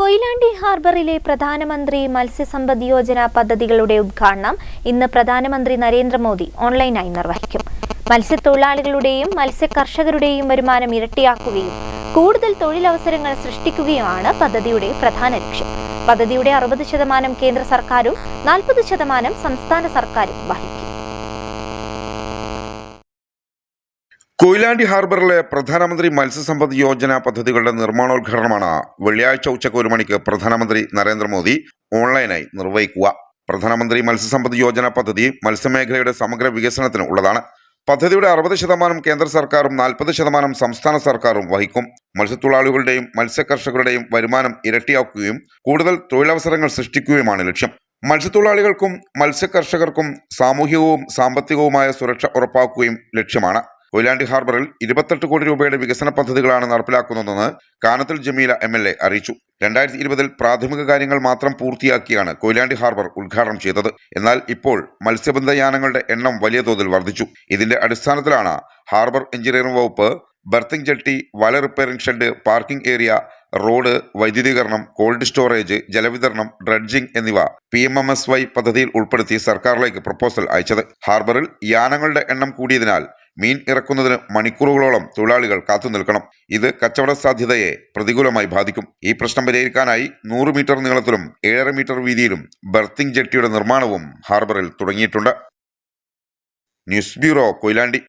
കൊയിലാണ്ടി ഹാർബറിലെ പ്രധാനമന്ത്രി മത്സ്യസമ്പദ് യോജന പദ്ധതികളുടെ ഉദ്ഘാടനം ഇന്ന് പ്രധാനമന്ത്രി നരേന്ദ്രമോദി ഓൺലൈനായി നിർവഹിക്കും. മത്സ്യത്തൊഴിലാളികളുടെയും മത്സ്യകർഷകരുടെയും വരുമാനം ഇരട്ടിയാക്കുകയും കൂടുതൽ തൊഴിലവസരങ്ങൾ സൃഷ്ടിക്കുകയുമാണ് പദ്ധതിയുടെ പ്രധാന ലക്ഷ്യം. പദ്ധതിയുടെ അറുപത് ശതമാനം കേന്ദ്ര സർക്കാരും നാൽപ്പത് ശതമാനം സംസ്ഥാന സർക്കാരും വഹിക്കും. കൊയിലാണ്ടി ഹാർബറിലെ പ്രധാനമന്ത്രി മത്സ്യസമ്പദ് യോജന പദ്ധതികളുടെ നിർമ്മാണോദ്ഘാടനമാണ് വെള്ളിയാഴ്ച ഉച്ചയ്ക്ക് ഒരു മണിക്ക് പ്രധാനമന്ത്രി നരേന്ദ്രമോദി ഓൺലൈനായി നിർവഹിക്കുക. പ്രധാനമന്ത്രി മത്സ്യസമ്പദ് യോജന പദ്ധതി മത്സ്യമേഖലയുടെ സമഗ്ര വികസനത്തിന് ഉള്ളതാണ്. പദ്ധതിയുടെ അറുപത് ശതമാനം കേന്ദ്ര സർക്കാരും നാൽപ്പത് ശതമാനം സംസ്ഥാന സർക്കാരും വഹിക്കും. മത്സ്യത്തൊഴിലാളികളുടെയും മത്സ്യകർഷകരുടെയും വരുമാനം ഇരട്ടിയാക്കുകയും കൂടുതൽ തൊഴിലവസരങ്ങൾ സൃഷ്ടിക്കുകയുമാണ് ലക്ഷ്യം. മത്സ്യത്തൊഴിലാളികൾക്കും മത്സ്യകർഷകർക്കും സാമൂഹികവും സാമ്പത്തികവുമായ സുരക്ഷ ഉറപ്പാക്കുകയും ലക്ഷ്യമാണ്. കൊയിലാണ്ടി ഹാർബറിൽ ഇരുപത്തെട്ട് കോടി രൂപയുടെ വികസന പദ്ധതികളാണ് നടപ്പിലാക്കുന്നതെന്ന് Kanathil Jameela M L A അറിയിച്ചു. രണ്ടായിരത്തി ഇരുപതിൽ പ്രാഥമിക കാര്യങ്ങൾ മാത്രം പൂർത്തിയാക്കിയാണ് കൊയിലാണ്ടി ഹാർബർ ഉദ്ഘാടനം ചെയ്തത്. എന്നാൽ ഇപ്പോൾ മത്സ്യബന്ധയാനങ്ങളുടെ എണ്ണം വലിയ തോതിൽ വർദ്ധിച്ചു. ഇതിന്റെ അടിസ്ഥാനത്തിലാണ് ഹാർബർ എഞ്ചിനീയറിംഗ് വകുപ്പ് ബർത്തിങ് ജെട്ടി വല repairing shed parking area road വൈദ്യുതീകരണം cold storage ജലവിതരണം ഡ്രഡ്ജിംഗ് എന്നിവ P M M S Y പദ്ധതിയിൽ ഉൾപ്പെടുത്തി സർക്കാരിലേക്ക് പ്രപ്പോസൽ അയച്ചത്. ഹാർബറിൽ യാനങ്ങളുടെ എണ്ണം കൂടിയതിനാൽ മീൻ ഇറക്കുന്നതിന് മണിക്കൂറുകളോളം തൊഴിലാളികൾ കാത്തു നിൽക്കണം. ഇത് കച്ചവട സാധ്യതയെ പ്രതികൂലമായി ബാധിക്കും. ഈ പ്രശ്നം പരിഹരിക്കാനായി നൂറ് മീറ്റർ നീളത്തിലും ഏഴര മീറ്റർ വീതിയിലും ബർത്തിംഗ് ജെട്ടിയുടെ നിർമ്മാണവും ഹാർബറിൽ തുടങ്ങിയിട്ടുണ്ട്. News bureau Koyilandy.